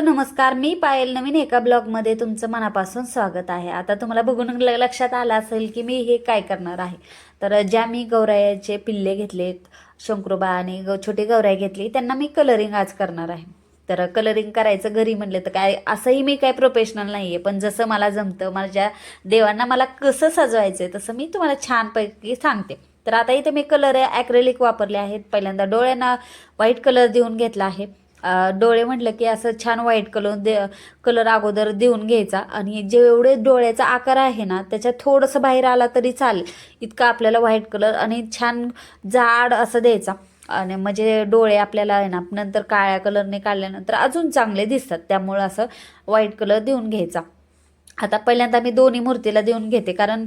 Hello नमस्कार मी पायल नवीन एका ब्लॉगमध्ये तुमचं मनापासून स्वागत आहे. आता तुम्हाला बघून लक्षात आलं असेल की मी हे काय करणार आहे. तर ज्या मी गौरायाचे पिल्ले घेतलेत शंकरोबा आणि ग छोटी गौराई घेतली त्यांना मी कलरिंग आज करणार आहे. तर कलरिंग करायचं घरी म्हणलं तर काय असंही मी काय प्रोफेशनल नाही आहे पण जसं मला जमतं माझ्या देवांना मला कसं सजवायचं आहे तसं मी तुम्हाला छानपैकी सांगते. तर आता इथे मी कलर ॲक्रेलिक वापरले आहेत. पहिल्यांदा डोळ्यांना व्हाईट कलर देऊन घेतला आहे. डोळे म्हटलं की असं छान व्हाईट कलर दे कलर अगोदर देऊन घ्यायचा. आणि जेवढे डोळ्याचा आकार आहे ना त्याच्यात थोडंसं बाहेर आला तरी चालेल. इतका आपल्याला व्हाईट कलर आणि छान जाड असं द्यायचा. आणि म्हणजे डोळे आपल्याला आहे ना नंतर काळ्या कलरने काढल्यानंतर अजून चांगले दिसतात. त्यामुळं असं व्हाईट कलर देऊन घ्यायचा. आता पहिल्यांदा मी दोन्ही मूर्तीला देऊन घेते कारण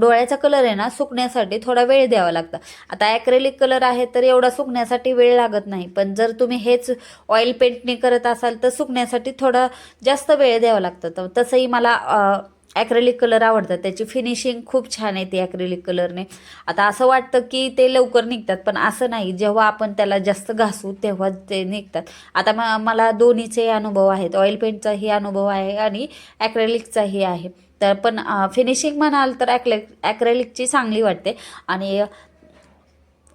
डोळ्याचा कलर आहे ना सुकण्यासाठी थोडा वेळ द्यावा लागतं. आता ॲक्रेलिक कलर आहे तर एवढा सुकण्यासाठी वेळ लागत नाही पण जर तुम्ही हेच ऑइल पेंटने करत असाल तर सुकण्यासाठी थोडा जास्त वेळ द्यावा लागतं. तर तसंही मला ॲक्रेलिक कलर आवडतात. त्याची फिनिशिंग खूप छान येते ॲक्रेलिक कलरने आता असं वाटतं की ते लवकर निघतात पण असं नाही. जेव्हा आपण त्याला जास्त घासू तेव्हा ते निघतात. आता म मला दोन्हीचे अनुभव आहेत. ऑइल पेंटचाही अनुभव आहे आणि ॲक्रेलिकचाही आहे. तर पण फिनिशिंग म्हणाल तर ॲक्ले ॲक्रेलिकची चांगली वाटते. आणि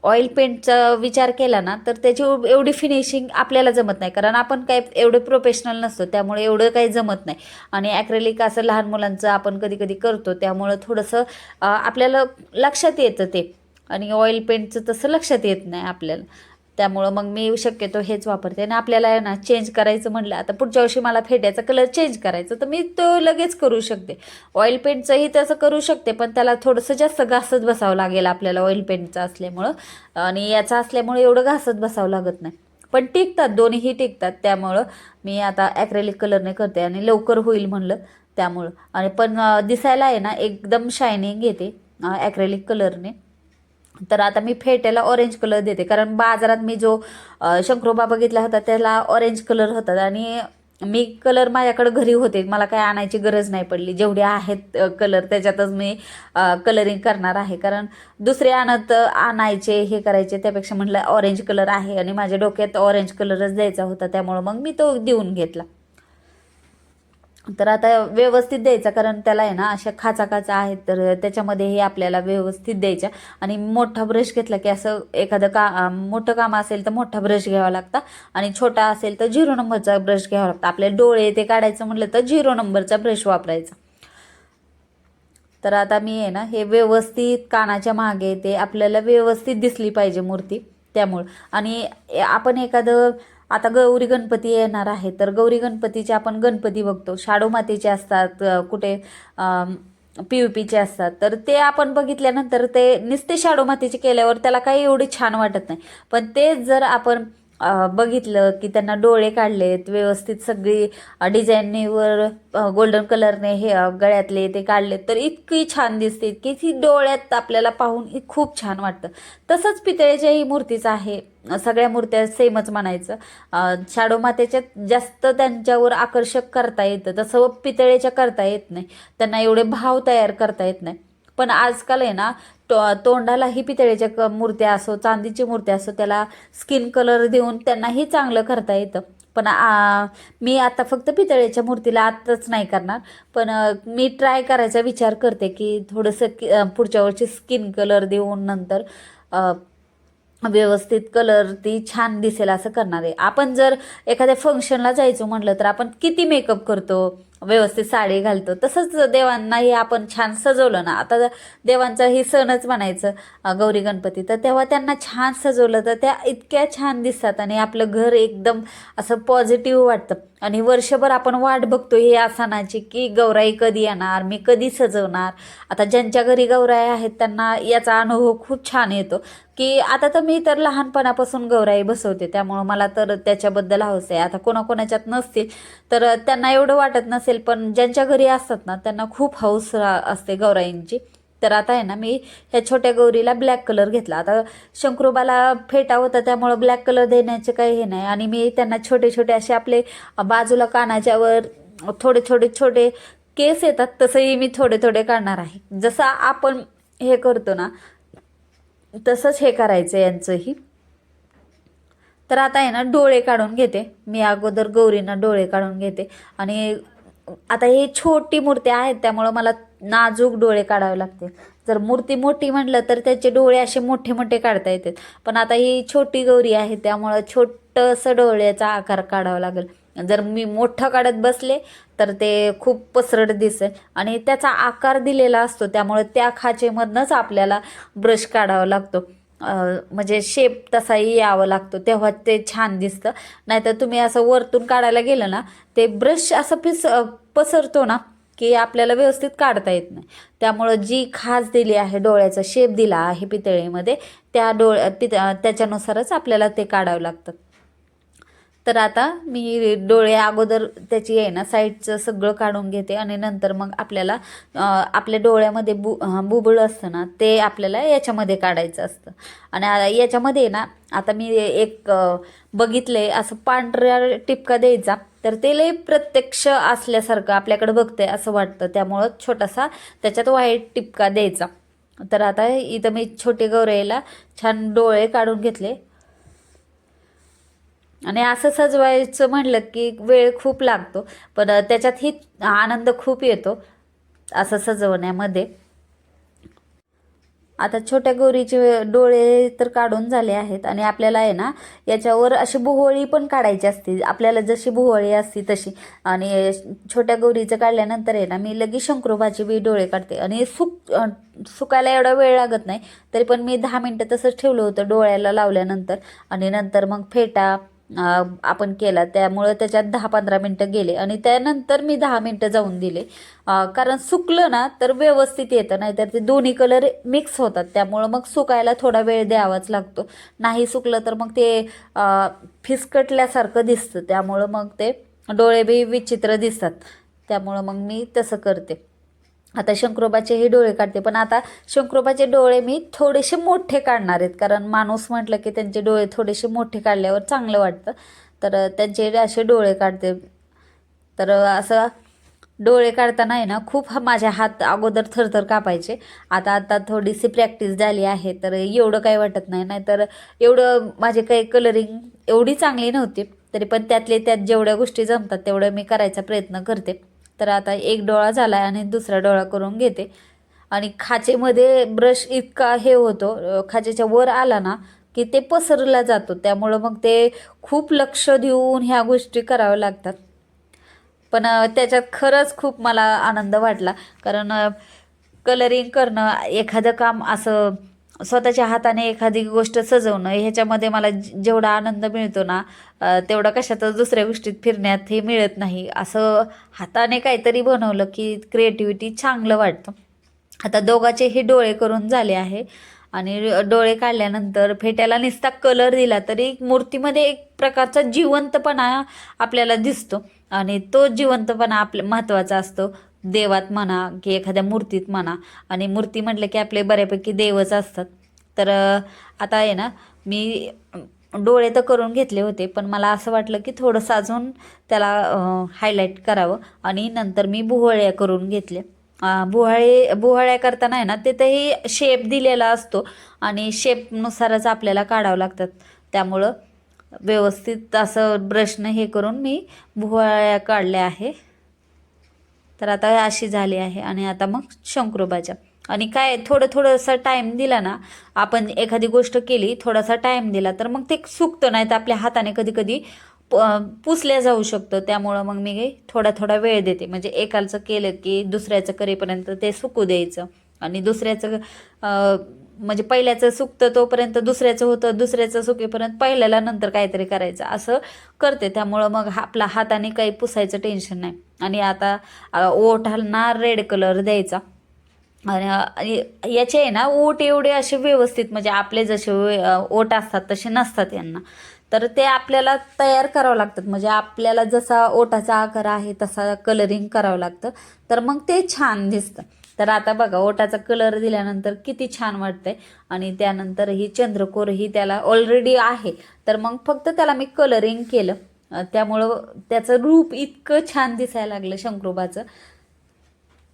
ऑइल पेंटचा विचार केला ना तर त्याची एवढी फिनिशिंग आपल्याला जमत नाही. कारण आपण काय एवढे प्रोफेशनल नसतो त्यामुळे एवढं काही जमत नाही. आणि ॲक्रेलिक असं लहान मुलांचं आपण कधी कधी करतो त्यामुळं थोडंसं आपल्याला लक्षात येतं ते. आणि ऑइल पेंटचं तसं लक्षात येत नाही आपल्याला. त्यामुळं मग मी शक्यतो हेच वापरते. आणि आपल्याला आहे ना चेंज करायचं म्हणलं आता पुढच्या वर्षी मला फेट्याचा कलर चेंज करायचा तर मी तो लगेच करू शकते. ऑइल पेंटचंही तसं करू शकते पण त्याला थोडंसं जास्त घासत बसावं लागेल आपल्याला ऑइल पेंटचं असल्यामुळं. आणि याचा असल्यामुळे एवढं घासत बसावं लागत नाही. पण टिकतात दोन्हीही टिकतात. त्यामुळं मी आता ॲक्रेलिक कलरने करते आणि लवकर होईल म्हणलं त्यामुळं. आणि पण दिसायला आहे ना एकदम शायनिंग येते ॲक्रेलिक कलरने तर आता मी फेट्याला ऑरेंज कलर देते. कारण बाजारात मी जो शंकरोबा बघितला होता त्याला ऑरेंज कलर होता आणि मी कलर माझ्याकडे घरी होते. मला काय आणायची गरज नाही पडली. जेवढे आहेत कलर त्याच्यातच मी कलरिंग करणार आहे. कारण दुसरे आणत आणायचे हे करायचे त्यापेक्षा म्हटलं ऑरेंज कलर आहे. आणि माझ्या डोक्यात ऑरेंज कलरच द्यायचा होता. त्यामुळं मग मी तो देऊन घेतला. तर आता व्यवस्थित द्यायचा कारण त्याला आहे ना अशा खाचा खाचा आहेत तर त्याच्यामध्ये हे आपल्याला व्यवस्थित द्यायच्या. आणि मोठा ब्रश घेतला की असं एखादं का मोठं काम असेल तर मोठा ब्रश घ्यावा लागता. आणि छोटा असेल तर झिरो नंबरचा ब्रश घ्यावा लागता. आपले डोळे ते काढायचं म्हटलं तर झिरो नंबरचा ब्रश वापरायचा. तर आता मी आहे ना हे व्यवस्थित कानाच्या मागे ते आपल्याला व्यवस्थित दिसली पाहिजे मूर्ती त्यामुळं. आणि आपण एखादं आता गौरी गणपती येणार आहे. तर गौरी गणपतीचे आपण गणपती बघतो. शाडू मातेचे असतात कुठे पी यू पीचे असतात. तर ते आपण बघितल्यानंतर ते नुसते शाडू मातीचे केल्यावर त्याला काही एवढे छान वाटत नाही. पण तेच जर आपण बघितलं की त्यांना डोळे काढलेत व्यवस्थित सगळी डिझाईनवर गोल्डन कलरने हे गळ्यातले ते काढलेत. तर इतकी छान दिसते की ती डोळ्यात आपल्याला पाहून खूप छान वाटतं. तसंच पितळेच्याही मूर्तीचं आहे. सगळ्या मूर्त्या सेमच म्हणायचं. शाडो मातेच्या जास्त त्यांच्यावर आकर्षक करता येतं. तसं पितळेच्या करता येत नाही. त्यांना एवढे भाव तयार करता येत नाही. पण आजकाल आहे ना तो तोंडालाही पितळेच्या क मूर्त्या असो चांदीची मूर्त्या असो त्याला स्किन कलर देऊन त्यांनाही चांगलं करता येतं. पण आ, मी आता फक्त पितळेच्या मूर्तीला आत्ताच नाही करणार पण मी ट्राय करायचा विचार करते की थोडंसं की- पुढच्या वर्षी स्किन कलर देऊन नंतर व्यवस्थित कलर ती छान दिसेल असं करणार आहे. आपण जर एखाद्या फंक्शनला जायचो म्हटलं तर आपण किती मेकअप करतो? व्यवस्थित साडी घालतो. तसंच देवांनाही आपण छान सजवलं ना आता देवांचा ही सणच म्हणायचं गौरी गणपती. तर तेव्हा त्यांना छान सजवलं तर त्या इतक्या छान दिसतात आणि आपलं घर एकदम असं पॉझिटिव्ह वाटतं. आणि वर्षभर आपण वाट बघतो हे आसनाची की गौराई कधी येणार मी कधी सजवणार. आता ज्यांच्या घरी गौराई आहेत त्यांना याचा अनुभव खूप छान येतो. की आता तर मी तर लहानपणापासून गौराई बसवते त्यामुळं मला तर त्याच्याबद्दल हवंच आहे. आता कोणाकोणाच्यात नसतील तर त्यांना एवढं वाटत नसेल पण ज्यांच्या घरी असतात ना त्यांना खूप हौस रा- असते गौराईंची. तर आता आहे ना मी ह्या छोट्या गौरीला ब्लॅक कलर घेतला. आता शंकरोबाला फेटा होता त्यामुळं ब्लॅक कलर देण्याचे काही हे नाही. आणि मी त्यांना छोटे छोटे असे आपले बाजूला कानाच्यावर थोडे थोडे छोटे छोटे केस येतात तसंही मी थोडे थोडे काढणार आहे. जसं आपण हे करतो ना तसंच हे करायचं यांचंही. तर आता आहे ना डोळे काढून घेते. मी अगोदर गौरींना डोळे काढून घेते. आणि आता हे छोटी मूर्ती आहेत त्यामुळं मला नाजूक डोळे काढावे लागतील. जर मूर्ती मोठी म्हटलं तर त्याचे डोळे असे मोठे मोठे काढता येतात. पण आता ही छोटी गौरी आहे त्यामुळं छोटंसं डोळ्याचा आकार काढावा लागेल. जर मी मोठं काढत बसले तर ते खूप पसरट दिसेल. आणि त्याचा आकार दिलेला असतो त्यामुळे त्या खाचेमधनंच आपल्याला ब्रश काढावा लागतो. म्हणजे शेप तसाही यावं लागतो तेव्हा ते छान दिसतं. नाहीतर तुम्ही असं वरतून काढायला गेलं ना ते ब्रश असं पिस पसरतो ना की आपल्याला व्यवस्थित काढता येत नाही. त्यामुळं जी खास दिली आहे डोळ्याचा शेप दिला आहे पितळेमध्ये त्या डोळ्या पित त्याच्यानुसारच आपल्याला ते काढावं लागतं. तर आता मी डोळे अगोदर त्याची आहे ना साईडचं सगळं काढून घेते आणि नंतर मग आपल्याला आपल्या डोळ्यामध्ये बु बुबळ असतं ना ते आपल्याला याच्यामध्ये काढायचं असतं. आणि याच्यामध्ये ना आता मी एक बघितले असं पांढऱ्या टिपका द्यायचा तर ते लय प्रत्यक्ष असल्यासारखं आपल्याकडे बघतंय असं वाटतं. त्यामुळं छोटासा त्याच्यात व्हाईट टिपका द्यायचा. तर आता इथं मी छोटे गौरईला छान डोळे काढून घेतले. आणि असं सजवायचं म्हणलं की वेळ खूप लागतो पण त्याच्यातही आनंद खूप येतो असं सजवण्यामध्ये. आता छोट्या गौरीचे डोळे तर काढून झाले आहेत आणि आपल्याला आहे ना याच्यावर अशी भुवळी पण काढायची असते. आपल्याला जशी भुवळी असते तशी. आणि छोट्या गौरीचं काढल्यानंतर आहे ना मी लगेच शंकरोबाची बी डोळे काढते. आणि सुक सुकायला एवढा वेळ लागत नाही तरी पण मी दहा मिनटं तसंच ठेवलं होतं डोळ्याला लावल्यानंतर. आणि नंतर मग फेटा आपण केला त्यामुळं त्याच्यात दहा पंधरा मिनटं गेले आणि त्यानंतर मी दहा मिनटं जाऊन दिले. कारण सुकलं ना तर व्यवस्थित येतं नाहीतर ते दोन्ही कलर मिक्स होतात. त्यामुळं मग सुकायला थोडा वेळ द्यावाच लागतो. नाही सुकलं तर मग ते फिसकटल्यासारखं दिसतं. त्यामुळं मग ते डोळे बी विचित्र दिसतात. त्यामुळं मग मी तसं करते. आता शंकरोबाचे हे डोळे काढते पण आता शंकरोबाचे डोळे मी थोडेसे मोठे काढणार आहेत कारण माणूस म्हटलं की त्यांचे डोळे थोडेसे मोठे काढल्यावर चांगलं वाटतं. तर त्यांचे असे डोळे काढते. तर असं डोळे काढताना आहे ना खूप माझ्या माझे हात अगोदर थरथर कापायचे. आता आता थोडीशी प्रॅक्टिस झाली आहे तर एवढं काही वाटत नाही. नाहीतर एवढं माझे काही कलरिंग एवढी चांगली नव्हती तरी पण त्यातले त्यात जेवढ्या गोष्टी जमतात तेवढं मी करायचा प्रयत्न करते. तर आता एक डोळा झाला आहे आणि दुसरा डोळा करून घेते. आणि खाचेमध्ये ब्रश इतका हे होतो खाचेच्या वर आला ना की ते पसरला जातो. त्यामुळं मग ते खूप लक्ष देऊन ह्या गोष्टी कराव्या लागतात. पण त्याच्यात खरंच खूप मला आनंद वाटला. कारण कलरिंग करणं एखादं काम असं स्वतःच्या हाताने एखादी गोष्ट सजवणं ह्याच्यामध्ये मला जेवढा आनंद मिळतो ना तेवढा कशातच दुसऱ्या गोष्टीत फिरण्यात हे मिळत नाही. असं हाताने काहीतरी बनवलं की क्रिएटिव्हिटी चांगलं वाटतं. आता दोघाचे हे डोळे करून झाले आहे आणि डोळे काढल्यानंतर फेट्याला नुसता कलर दिला तरी मूर्तीमध्ये एक प्रकारचा जिवंतपणा आपल्याला दिसतो. आणि तो जिवंतपणा आपल्या महत्त्वाचा असतो. देवात म्हणा की एखाद्या मूर्तीत म्हणा. आणि मूर्ती म्हटलं की आपले बऱ्यापैकी देवच असतात. तर आता आहे ना मी डोळे तर करून घेतले होते पण मला असं वाटलं की थोडंसं अजून त्याला हायलाईट करावं. आणि नंतर मी भुवळ्या करून घेतल्या. अं, बुहाळे करताना आहे ना तिथंही शेप दिलेला असतो. आणि शेपनुसारच आपल्याला काढावं लागतात. त्यामुळं व्यवस्थित असं ब्रशनं हे करून मी भुहाळ्या काढल्या आहे. तर आता अशी झाली आहे आणि आता मग शंकरोबाच्या. आणि काय थोडं थोडंसं टाईम दिला ना आपण एखादी गोष्ट केली थोडासा टाईम दिला तर मग ते सुकतं नाही तर आपल्या हाताने कधी कधी पुसल्या जाऊ शकतं. त्यामुळं मग मी थोडा थोडा वेळ देते. म्हणजे एकाचं केलं की दुसऱ्याचं करेपर्यंत ते सुकू द्यायचं. आणि दुसऱ्याचं म्हणजे पहिल्याचं सुकतं तोपर्यंत दुसऱ्याचं होतं दुसऱ्याचं सुकेपर्यंत पहिल्याला नंतर काहीतरी करायचं. असं करते. त्यामुळं मग हा- हाताने काही पुसायचं टेन्शन नाही. आणि आता ओठांना रेड कलर द्यायचा. आणि याचे आहे ना ओट एवढे असे व्यवस्थित म्हणजे आपले जसे ओट असतात तसे नसतात यांना. तर ते आपल्याला तयार करावं लागतात. म्हणजे आपल्याला जसा ओटाचा आकार आहे तसा कलरिंग करावं लागतं. तर मग ते छान दिसतं. तर आता बघा ओटाचा कलर दिल्यानंतर किती छान वाटतंय. आणि त्यानंतर ही चंद्रकोर ही त्याला ऑलरेडी आहे. तर मग फक्त त्याला मी कलरिंग केलं. त्यामुळं त्याचं रूप इतकं छान दिसायला लागलं शंकरोबाचं.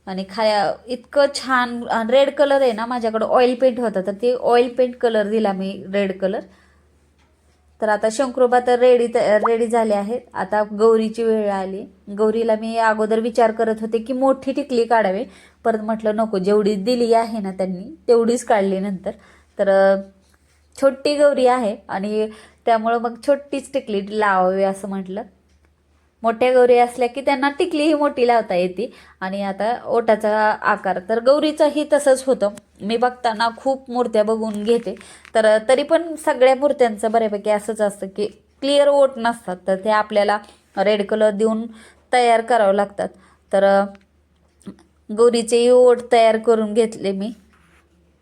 आणि खाया इतकं छान रेड कलर आहे ना माझ्याकडं ऑइल पेंट होता. तर ते ऑइल पेंट कलर दिला मी रेड कलर तर आता शंकरोबा तर रेडी रेडी झाले आहेत. आता गौरीची वेळ आली. गौरीला मी अगोदर विचार करत होते की मोठी टिकली काढावी. परत म्हटलं नको जेवढी दिली आहे ना त्यांनी तेवढीच काढली नंतर. तर छोटी गौरी आहे आणि त्यामुळं मग छोटीच टिकली लावावी असं म्हटलं. मोठ्या गौरी असल्या की त्यांना टिकलीही मोठी लावता येते. आणि आता ओटाचा आकार तर गौरीचंही तसंच होतं. मी बघताना खूप मूर्त्या बघून घेते. तर तरी पण सगळ्या मूर्त्यांचं बऱ्यापैकी असंच असतं की क्लिअर ओट नसतात. तर ते आपल्याला रेड कलर देऊन तयार करावं लागतात. तर गौरीचेही ओट तयार करून घेतले मी.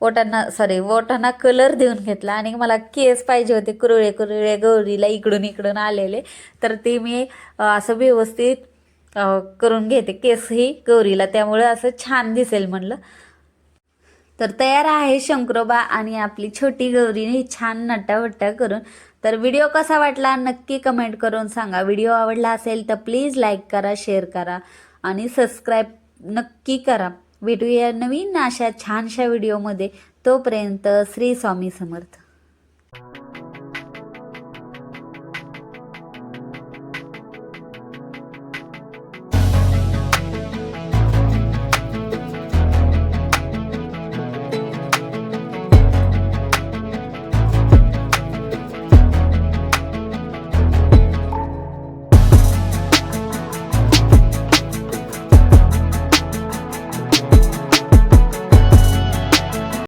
ओटांना सॉरी ओटांना कलर देऊन घेतला आणि मला केस पाहिजे होते कुरळे कुरळे गौरीला इकडून इकडून आलेले. तर ते मी असं व्यवस्थित करून घेते. केसही गौरीला. त्यामुळे असं छान दिसेल म्हणलं. तर तयार आहे शंकरोबा आणि आपली छोटी गौरीने छान नटावट्टा करून. तर व्हिडिओ कसा वाटला नक्की कमेंट करून सांगा. व्हिडिओ आवडला असेल तर प्लीज लाईक करा शेअर करा आणि सबस्क्राईब नक्की करा. भेटूया नवीन अशा छानशा व्हिडिओमध्ये तोपर्यंत श्री स्वामी समर्थ.